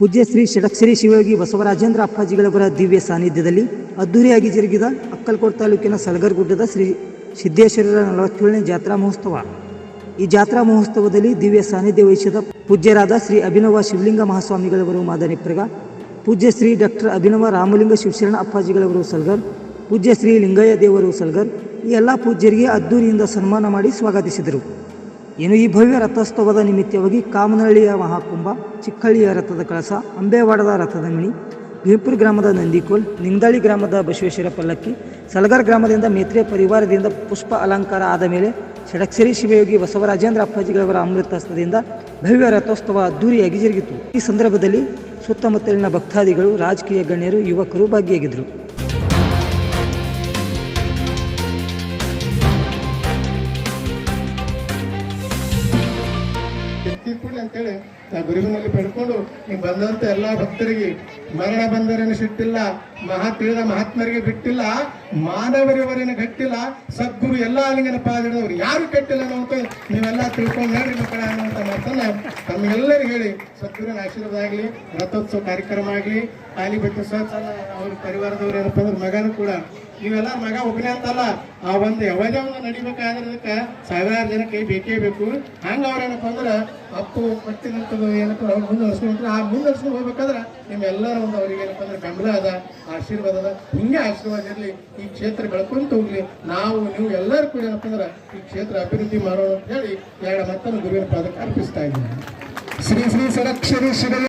ಪೂಜ್ಯ ಶ್ರೀ ಷಡಕ್ಷರಿ ಶಿವಯೋಗಿ ಬಸವರಾಜೇಂದ್ರ ಅಪ್ಪಾಜಿಗಳವರ ದಿವ್ಯ ಸಾನ್ನಿಧ್ಯದಲ್ಲಿ ಅದ್ದೂರಿಯಾಗಿ ಜರುಗಿದ ಅಕ್ಕಲ್ಕೋಟ್ ತಾಲೂಕಿನ ಸಲಗರ್ ಗುಡ್ಡದ ಶ್ರೀ ಸಿದ್ದೇಶ್ವರರ ನಲವತ್ತೇಳನೇ ಜಾತ್ರಾ ಮಹೋತ್ಸವ. ಈ ಜಾತ್ರಾ ಮಹೋತ್ಸವದಲ್ಲಿ ದಿವ್ಯ ಸಾನ್ನಿಧ್ಯ ವಹಿಸಿದ ಪೂಜ್ಯರಾದ ಶ್ರೀ ಅಭಿನವ ಶಿವಲಿಂಗ ಮಹಾಸ್ವಾಮಿಗಳವರು ಮಾದನಿಪ್ರಗ ಪೂಜ್ಯ ಶ್ರೀ ಡಾಕ್ಟರ್ ಅಭಿನವ ರಾಮಲಿಂಗ ಶಿವಶರಣ ಅಪ್ಪಾಜಿಗಳವರು ಸಲ್ಗರ್, ಪೂಜ್ಯ ಶ್ರೀ ಲಿಂಗಯ್ಯ ದೇವರು ಸಲ್ಗರ್, ಈ ಎಲ್ಲ ಪೂಜ್ಯರಿಗೆ ಅದ್ದೂರಿಯಿಂದ ಸನ್ಮಾನ ಮಾಡಿ ಸ್ವಾಗತಿಸಿದರು. ಇನ್ನು ಈ ಭವ್ಯ ರಥೋತ್ಸವದ ನಿಮಿತ್ತವಾಗಿ ಕಾಮನಹಳ್ಳಿಯ ಮಹಾಕುಂಭ, ಚಿಕ್ಕಹಳ್ಳಿಯ ರಥದ ಕಳಸ, ಅಂಬೇವಾಡದ ರಥದ ಮಿಣಿ ಭೀಮಪುರ ಗ್ರಾಮದ ನಂದಿಕೋಲ್, ನಿಂದಾಳಿ ಗ್ರಾಮದ ಬಸವೇಶ್ವರ ಪಲ್ಲಕ್ಕಿ, ಸಲಗರ್ ಗ್ರಾಮದಿಂದ ಮೇತ್ರಿಯ ಪರಿವಾರದಿಂದ ಪುಷ್ಪ ಅಲಂಕಾರ ಆದ ಮೇಲೆ ಷಡಕ್ಷರಿ ಶಿವಯೋಗಿ ಬಸವರಾಜೇಂದ್ರ ಅಪ್ಪಾಜಿಗಳವರ ಅಮೃತಹಸ್ತದಿಂದ ಭವ್ಯ ರಥೋತ್ಸವ ಅದ್ದೂರಿಯಾಗಿ ಜರುಗಿತು. ಈ ಸಂದರ್ಭದಲ್ಲಿ ಸುತ್ತಮುತ್ತಲಿನ ಭಕ್ತಾದಿಗಳು, ರಾಜಕೀಯ ಗಣ್ಯರು, ಯುವಕರು ಭಾಗಿಯಾಗಿದ್ದರು. ಅಂತೇಳಿ ನಾ ಗುರುವಿನಲ್ಲಿ ಪಡ್ಕೊಂಡು ನೀವು ಬಂದಂತ ಎಲ್ಲಾ ಭಕ್ತರಿಗೆ ಮರಣ ಬಂದರೇನು ಸಿಟ್ಟಿಲ್ಲ, ಮಹಾ ತಿಳಿದ ಮಹಾತ್ಮರಿಗೆ ಬಿಟ್ಟಿಲ್ಲ, ಮಾನವರಿವರೇನು ಗಟ್ಟಿಲ್ಲ, ಸದ್ಗುರು ಎಲ್ಲ ಅಲಿಂಗನ ಪಾದಿಡದವ್ರು ಯಾರು ಕಟ್ಟಿಲ್ಲ ಅನ್ನೋಂತ ನೀವೆಲ್ಲ ತಿಳ್ಕೊಂಡು ನೋಡ್ರಿ ಮಕ್ಕಳ ಅನ್ನುವಂತ ತಮ್ಮೆಲ್ಲರಿಗೂ ಹೇಳಿ ಸದ್ಗುರುವಿನ ಆಶೀರ್ವಾದ ಆಗಲಿ, ರಥೋತ್ಸವ ಕಾರ್ಯಕ್ರಮ ಆಗಲಿ ಖಾಲಿ ಬಿಟ್ಟು ಸಹ ಅವ್ರ ಪರಿವಾರದವ್ರು ಏನಪ್ಪ ಅಂದ್ರೆ ಮಗನೂ ಕೂಡ. ನೀವೆಲ್ಲ ಮಗ ಒಬ್ಬನೇ ಅಂತಲ್ಲ, ಆ ಒಂದು ಯಾವಾಗ ಒಂದು ನಡಿಬೇಕಾದ್ರೆ ಅದಕ್ಕೆ ಸಾವಿರಾರು ಜನ ಕೈ ಬೇಕೇ ಬೇಕು. ಹಂಗ ಅವ್ರೇನಪ್ಪ ಅಂದ್ರೆ, ಅಪ್ಪು ಪಟ್ಟಿನಂತದ್ದು ಏನಪ್ಪ ಅವ್ರು ಮುಂದೆ ಹರಿಸ್ಕೊಂಡ್ರೆ ಆ ಮುಂದೆ ನಡ್ಸ್ಕೊಂಡು ಹೋಗ್ಬೇಕಾದ್ರೆ ನಿಮ್ಮೆಲ್ಲರ ಒಂದು ಅವ್ರಿಗೆ ಏನಪ್ಪ ಅಂದ್ರೆ ಬೆಂಬಲ ಅದ, ಆಶೀರ್ವಾದ ಅದ. ಹಿಂಗೆ ಆಶೀರ್ವಾದ ಇರಲಿ, ಈ ಕ್ಷೇತ್ರ ಬೆಳ್ಕೊಂತ ಹೋಗ್ಲಿ. ನಾವು, ನೀವು ಎಲ್ಲರೂ ಕೂಡ ಏನಪ್ಪ ಅಂದ್ರೆ ಈ ಕ್ಷೇತ್ರ ಅಭಿವೃದ್ಧಿ ಮಾಡೋಣ ಅಂತ ಹೇಳಿ, ಎರಡು ಮತ್ತೊಂದು ಗುರುವಿನ ಪಾದಕ್ಕೆ ಅರ್ಪಿಸ್ತಾ ಇದ್ದೀನಿ. ಶ್ರೀ ಶ್ರೀ ಸರಕ್ಷರಿ ಶಿವ